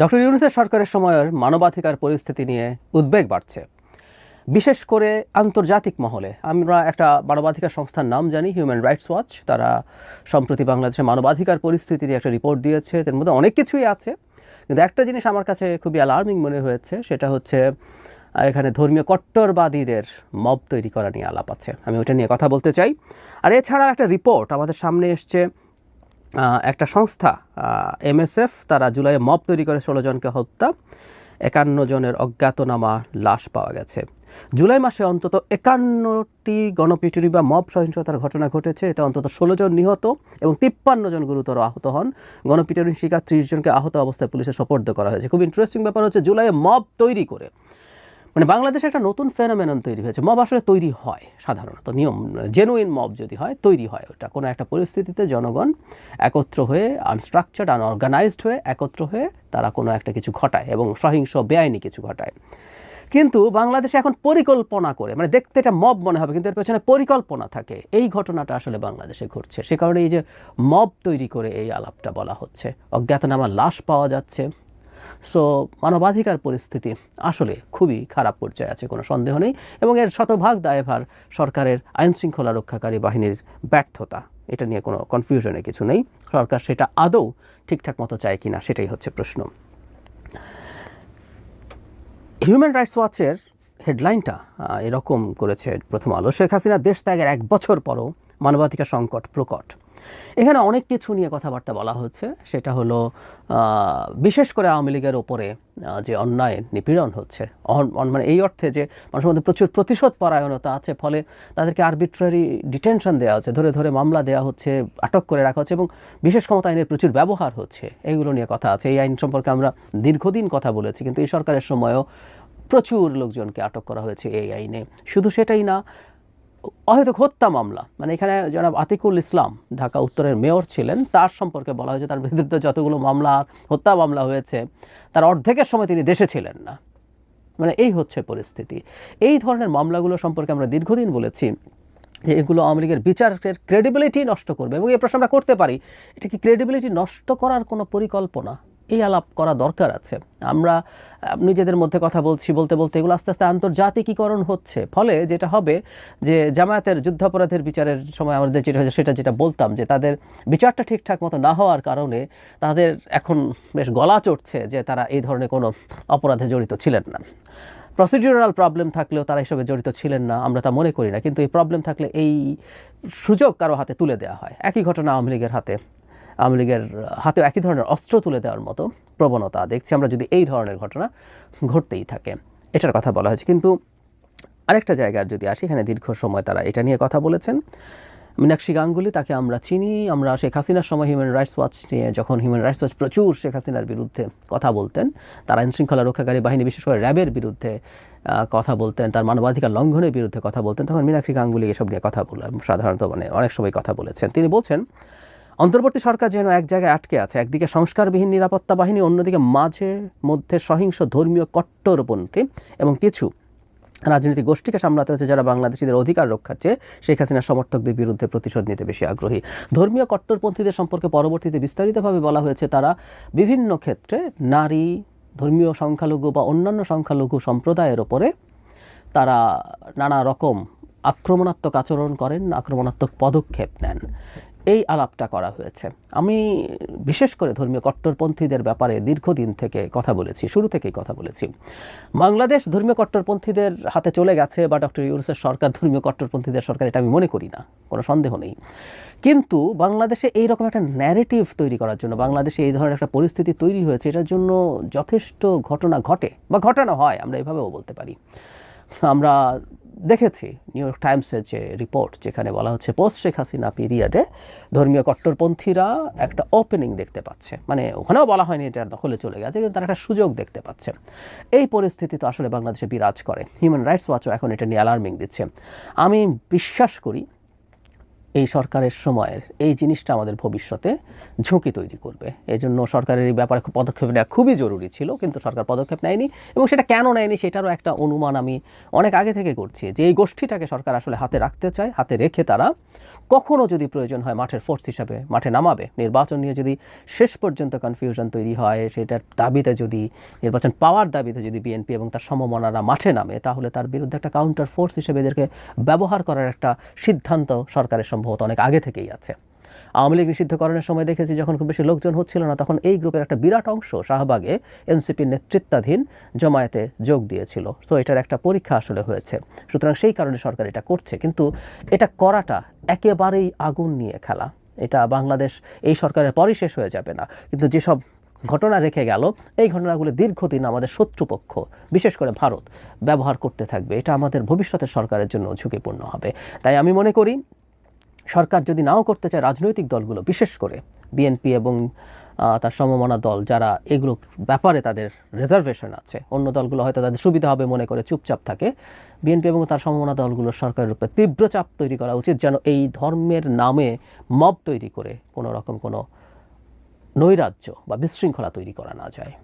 Doctor ইউনুসের সরকারের সময়ের মানবাধিকার পরিস্থিতি নিয়ে উদ্বেগ বাড়ছে। বিশেষ করে আন্তর্জাতিক মহলে। আমরা একটা মানবাধিকার সংস্থার নাম জানি হিউম্যান রাইটস ওয়াচ তারা সম্প্রতি বাংলাদেশের মানবাধিকার পরিস্থিতি নিয়ে একটা রিপোর্ট দিয়েছে। এর মধ্যে অনেক কিছুই আছে। কিন্তু একটা জিনিস আমার কাছে খুবই অ্যালার্মিং মনে হয়েছে, সেটা হচ্ছে এখানে ধর্মীয় কট্টরবাদীদের মব তৈরি করা নিয়ে আলাপ আছে। আমি ওটা নিয়ে কথা বলতে চাই। আর এছাড়া একটা রিপোর্ট আমাদের সামনে এসছে একটা সংস্থা এমএসএফ তারা জুলাইয়ে মব তৈরি করে, ষোলো জনকে হত্যা। একান্ন জনের অজ্ঞাতনামা লাশ পাওয়া গেছে। জুলাই মাসে অন্তত একান্নটি গণপিটুরি বা মব সহিংসতার ঘটনা ঘটেছে। এতে অন্তত ষোলো জন নিহত এবং তিপ্পান্ন জন গুরুতর আহত হন। গণপিটুরির শিকার ত্রিশ জনকে আহত অবস্থায় পুলিশে সোপর্দ করা হয়েছে। খুব ইন্টারেস্টিং ব্যাপার হচ্ছে, জুলাইয়ে মব তৈরি করে মানে বাংলাদেশে একটা নতুন ফেনোমেনন তৈরি হয়েছে। মব আসলে তৈরি হয় সাধারণত। নিয়ম জেনুইন মব যদি হয়, তৈরি হয় ওটা। কোনো একটা পরিস্থিতিতে জনগণ একত্র হয়ে আনস্ট্রাকচার্ড আনঅর্গানাইজড হয়ে একত্র হয়ে তারা কোনো একটা কিছু ঘটায় এবং সহিংস, বেআইনি কিছু ঘটায়। কিন্তু বাংলাদেশে এখন পরিকল্পনা করে মানে দেখতে এটা মব মনে হবে, কিন্তু এর পেছনে পরিকল্পনা থাকে। এই ঘটনাটা আসলে বাংলাদেশে ঘটছে। সে কারণে এই যে মব তৈরি করে এই আলাপটা বলা হচ্ছে। অজ্ঞাতনামা লাশ পাওয়া যাচ্ছে। সো মানবাধিকার পরিস্থিতি আসলে খুবই খারাপ পর্যায়ে আছে, কোনো সন্দেহ নেই। এবং এর শতভাগ দায়ভার সরকারের আইন শৃঙ্খলা রক্ষাকারী বাহিনীর ব্যর্থতা। এটা নিয়ে কোনো কনফিউশনে কিছু নেই। সরকার সেটা আদৌ ঠিকঠাক মতো চায় কিনা, সেটাই হচ্ছে প্রশ্ন। হিউম্যান রাইটস ওয়াচের হেডলাইনটা এরকম করেছে প্রথম আলো। শেখ হাসিনা দেশ ত্যাগের এক বছর পরও মানবাধিকার সংকট প্রকট। এখানে অনেক কিছু নিয়ে কথাবার্তা বলা হচ্ছে। সেটা হলো বিশেষ করে আওয়ামী লীগের ওপরে যে অন্যায়, নিপীড়ন হচ্ছে। মানে এই অর্থে যে মানুষের মধ্যে প্রচুর প্রতিশোধ পরায়ণতা আছে, ফলে তাদেরকে আরবিট্রারি ডিটেনশন দেওয়া হচ্ছে, ধরে ধরে মামলা দেওয়া হচ্ছে, আটক করে রাখা হচ্ছে, এবং বিশেষ ক্ষমতা আইনের প্রচুর ব্যবহার হচ্ছে। এইগুলো নিয়ে কথা আছে। এই আইন সম্পর্কে আমরা দীর্ঘদিন কথা বলেছি, কিন্তু এই সরকারের সময়ও প্রচুর লোকজনকে আটক করা হয়েছে এই আইনে। শুধু সেটাই না অহেতুক হত্যা মামলা। মানে এখানে জনাব আতিকুল ইসলাম, ঢাকা উত্তরের মেয়র ছিলেন, তার সম্পর্কে বলা হয়েছে তার বিরুদ্ধে যতগুলো মামলা, হত্যা মামলা হয়েছে, তার অর্ধেকের সময় তিনি দেশে ছিলেন না। মানে এই হচ্ছে পরিস্থিতি। এই ধরনের মামলাগুলো সম্পর্কে আমরা দীর্ঘদিন বলেছি যে এগুলো আওয়ামী লীগের বিচারের ক্রেডিবিলিটি নষ্ট করবে এবং এই প্রশ্ন আমরা করতে পারি। এটা কি ক্রেডিবিলিটি নষ্ট করার কোনো পরিকল্পনা? এই আলাপ করা দরকার আছে। আমরা নিজেদের মধ্যে কথা বলছি, বলতে বলতে এগুলো আস্তে আস্তে আন্তর্জাতিকীকরণ হচ্ছে। ফলে যেটা হবে যে জামায়াতের যুদ্ধাপরাধের বিচারের সময় আমাদের যেটা হয়েছে, সেটা যেটা বলতাম যে তাদের বিচারটা ঠিকঠাক মতো না হওয়ার কারণে তাদের এখন বেশ গলা চড়ছে যে তারা এই ধরনের কোনো অপরাধে জড়িত ছিলেন না। প্রসিডিউরাল প্রবলেম থাকলেও তারা এসবে জড়িত ছিলেন না, আমরা তা মনে করি না। কিন্তু এই প্রবলেম থাকলে এই সুযোগ কারও হাতে তুলে দেওয়া হয়। একই ঘটনা আওয়ামী লীগের হাতে। আওয়ামী লীগের হাতেও একই ধরনের অস্ত্র তুলে দেওয়ার মতো প্রবণতা দেখছি। আমরা যদি এই ধরনের ঘটনা ঘটতেই থাকে, এটার কথা বলা হয়েছে। কিন্তু আরেকটা জায়গার যদি আসি, এখানে দীর্ঘ সময় তারা এটা নিয়ে কথা বলেছেন। মীনাক্ষী গাঙ্গুলি, তাকে আমরা চিনি, আমরা শেখ হাসিনার সময় হিউম্যান রাইটস ওয়াচ নিয়ে যখন হিউম্যান রাইটস ওয়াচ প্রচুর শেখ হাসিনার বিরুদ্ধে কথা বলতেন, তার আইন শৃঙ্খলা রক্ষাকারী বাহিনী, বিশেষ করে র্যাবের বিরুদ্ধে কথা বলতেন, তার মানবাধিকার লঙ্ঘনের বিরুদ্ধে কথা বলতেন, তখন মীনাক্ষী গাঙ্গুলি এসব নিয়ে কথা বলেন সাধারণত মানে অনেক সময় কথা বলেছেন। তিনি বলছেন অন্তর্বর্তী সরকার যেন এক জায়গায় আটকে আছে, একদিকে সংস্কারবিহীন নিরাপত্তা বাহিনী, অন্যদিকে মাঝে মধ্যে সহিংস ধর্মীয় কট্টরপন্থী এবং কিছু রাজনৈতিক গোষ্ঠীকে সামলাতে হচ্ছে যারা বাংলাদেশিদের অধিকার রক্ষার চেয়ে শেখ হাসিনার সমর্থকদের বিরুদ্ধে প্রতিশোধ নিতে বেশি আগ্রহী। ধর্মীয় কট্টরপন্থীদের সম্পর্কে পরবর্তীতে বিস্তারিতভাবে বলা হয়েছে, তারা বিভিন্ন ক্ষেত্রে নারী, ধর্মীয় সংখ্যালঘু বা অন্যান্য সংখ্যালঘু সম্প্রদায়ের ওপরে তারা নানা রকম আক্রমণাত্মক আচরণ করেন, আক্রমণাত্মক পদক্ষেপ নেন। এই আলাপটা করা হয়েছে। আমি বিশেষ করে ধর্মীয় কট্টরপন্থীদের ব্যাপারে দীর্ঘদিন থেকে কথা বলেছি, শুরু থেকেই কথা বলেছি। বাংলাদেশ ধর্মীয় কট্টরপন্থীদের হাতে চলে গেছে বা ডক্টর ইউনুসের সরকার ধর্মীয় কট্টরপন্থীদের সরকার, এটা আমি মনে করি না, কোনো সন্দেহ নেই। কিন্তু বাংলাদেশে এই রকম একটা ন্যারেটিভ তৈরি করার জন্য, বাংলাদেশে এই ধরনের একটা পরিস্থিতি তৈরি হয়েছে, এটার জন্য যথেষ্ট ঘটনা ঘটে, বা ঘটানো হয়, আমরা এভাবেও বলতে পারি। আমরা দেখেছি নিউ ইয়র্ক টাইমসের যে রিপোর্ট যেখানে বলা হচ্ছে পোস্ট শেখ হাসিনা পিরিয়ডে ধর্মীয় কট্টরপন্থীরা একটা ওপেনিং দেখতে পাচ্ছে। মানে ওখানেও বলা হয়নি এটার দখলে চলে গেছে, কিন্তু তারা একটা সুযোগ দেখতে পাচ্ছে। এই পরিস্থিতি তো আসলে বাংলাদেশে বিরাজ করে। হিউম্যান রাইটস ওয়াচও এখন এটা নিয়ে অ্যালার্মিং দিচ্ছে। আমি বিশ্বাস করি এই সরকারের সময়ের এই জিনিসটা আমাদের ভবিষ্যতে ঝুঁকি তৈরি করবে। এই জন্য সরকারের এই ব্যাপারে পদক্ষেপ নেওয়া খুবই জরুরি ছিল, কিন্তু সরকার পদক্ষেপ নেয়নি এবং সেটা কেন নেয়নি সেটারও একটা অনুমান আমি অনেক আগে থেকে করছি যে এই গোষ্ঠীটাকে সরকার আসলে হাতে রাখতে চায়, হাতে রেখে তারা কখনো যদি প্রয়োজন হয় মাঠের ফোর্স হিসাবে মাঠে নামাবে, নির্বাচন নিয়ে যদি শেষ পর্যন্ত কনফিউশন তৈরি হয়, সেটার দাবিতে যদি, নির্বাচন পাওয়ার দাবিতে যদি বিএনপি এবং তার সমমনারা মাঠে নামে, তাহলে তার বিরুদ্ধে একটা কাউন্টার ফোর্স হিসেবে এদেরকে ব্যবহার করার একটা সিদ্ধান্ত সরকারের সম্ভবত অনেক আগে থেকেই আছে। আওয়ামী লীগ নিষিদ্ধকরণের সময় দেখেছি যখন খুব বেশি লোকজন হচ্ছিল না, তখন এই গ্রুপের একটা বিরাট অংশ শাহবাগে এনসিপির নেতৃত্বাধীন জমায়েতে যোগ দিয়েছিল। তো এটার একটা পরীক্ষা আসলে হয়েছে। সুতরাং সেই কারণে সরকার এটা করছে। কিন্তু এটা করাটা একেবারেই আগুন নিয়ে খেলা। এটা বাংলাদেশ এই সরকারের পরই শেষ হয়ে যাবে না। কিন্তু যেসব ঘটনা রেখে গেল, এই ঘটনাগুলো দীর্ঘদিন আমাদের শত্রুপক্ষ, বিশেষ করে ভারত, ব্যবহার করতে থাকবে। এটা আমাদের ভবিষ্যতের সরকারের জন্য ঝুঁকিপূর্ণ হবে। তাই আমি মনে করি, সরকার যদি নাও করতে চায়, রাজনৈতিক দলগুলো বিশেষ করে, বিএনপি এবং তার সমমনা দল যারা এগুলো ব্যাপারে তাদের রিজার্ভেশন আছে। অন্য দলগুলো হয়তো তাদের সুবিধা হবে মনে করে চুপচাপ থাকে। বিএনপি এবং তার সমমনা দলগুলো সরকারের উপরে তীব্র চাপ তৈরি করা উচিত যেন এই ধর্মের নামে মব তৈরি করে কোনো রকম কোনো নৈরাজ্য বা বিশৃঙ্খলা তৈরি করা না যায়।